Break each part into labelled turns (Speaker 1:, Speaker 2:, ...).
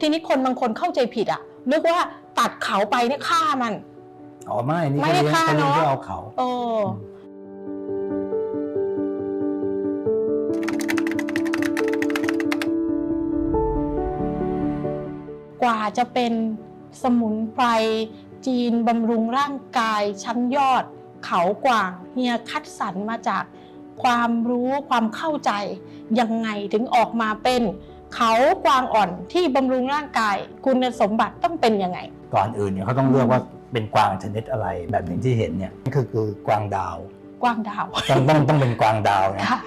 Speaker 1: ทีนี้คนบางคนเข้าใจผิดอะนึกว่าตัดเขาไปเนี่ยฆ่ามัน
Speaker 2: อ๋อไม่นี่
Speaker 1: ไม่
Speaker 2: เขา
Speaker 1: ได้
Speaker 2: เลี้ยง
Speaker 1: ฆ่า
Speaker 2: เขาเลี้ยง
Speaker 1: เนอะ
Speaker 2: เพื่อเอาเขา
Speaker 1: เออกว่าจะเป็นสมุนไพรจีนบำรุงร่างกายชั้นยอด เขากวางเฮียคัดสรรมาจากความรู้ความเข้าใจ ยังไงถึงออกมาเป็น เขากวางอ่อนที่บำรุงร่างกาย คุณสมบัติต้องเป็นยังไง
Speaker 2: ก่อนอื่นเนี่ยเขาต้องเลือกว่าเป็นกวางชนิดอะไรแบบอย่างที่เห็นเนี่ยนี่คือคือกวางดาว
Speaker 1: กวางดาว
Speaker 2: ต้องต้องต้องเป็นกวางดาวนะ
Speaker 1: ค่ะ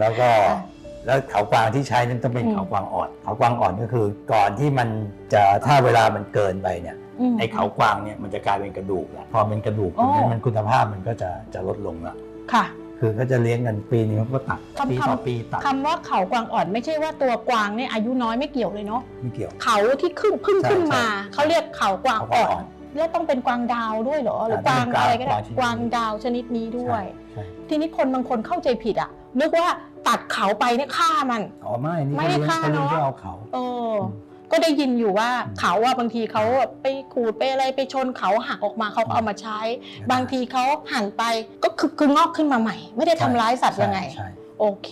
Speaker 2: แล้วก็
Speaker 1: ค่ะ
Speaker 2: แล้วเขากวางที่ใช้นั้นต้องเป็น
Speaker 1: อืม
Speaker 2: เขากวางอ่อนเขากวางอ่อนก็คือก่อนที่มันจะถ้าเวลามันเกินไปเนี่ย
Speaker 1: ม
Speaker 2: ไอ้เขากวางเนี่ยมันจะกลายเป็นกระดูกละพอเป็นกระดูก
Speaker 1: อ๋อ
Speaker 2: ตรงนี้มันคุณภาพมันก็จะจะลดลงละ
Speaker 1: ค่ะ
Speaker 2: คือเขาจะเลี้ยงกันปีนึงเขาก็ตัด
Speaker 1: คำ
Speaker 2: ปีต่อ
Speaker 1: คำ
Speaker 2: ปีตัด
Speaker 1: คำว่าเขากวางอ่อนไม่ใช่ว่าตัวกวางเนี่ยอายุน้อยไม่เกี่ยวเลยเนาะ
Speaker 2: ไม่เกี่ยว
Speaker 1: เขาที่ขึ้นเพึ่ง
Speaker 2: ใช่
Speaker 1: ขึ้นมา
Speaker 2: ใช่
Speaker 1: เขาเรียกเขากวางอ่อ
Speaker 2: เขากวางอ่อน น
Speaker 1: แล้วต้องเป็นกวางดาวด้วยเหรอหรือ
Speaker 2: อ่าก
Speaker 1: วาง
Speaker 2: ต้องเป็น
Speaker 1: อะไรก็ได้
Speaker 2: กวางชนิดนี้
Speaker 1: กวางดาวชนิดนี้ด้วย
Speaker 2: ใช่
Speaker 1: ทีนี้คนบางคนเข้าใจผิดอะนึกว่าตัดเขาไปเนี่ยฆ่ามัน
Speaker 2: อ๋อไม่นี่
Speaker 1: ไม่
Speaker 2: เขา
Speaker 1: ได้
Speaker 2: เลี้ยง
Speaker 1: ฆ่า
Speaker 2: เขาเลี้ยง
Speaker 1: เนอะ
Speaker 2: เพื่อเอาเขา
Speaker 1: เอออ ก็ได้ยินอยู่ว่า
Speaker 2: อืม
Speaker 1: เขาอะบางทีเขาไปขูดไปอะไรไปชนเขาหักออกมาเขาก็เอามาใช้ บางทีเขาหั่นไปก็คือคืองอกขึ้นมาใหม่ ไม่ได้ทำร้ายสัตว์ยังไง
Speaker 2: ใช่ใช่
Speaker 1: โอเค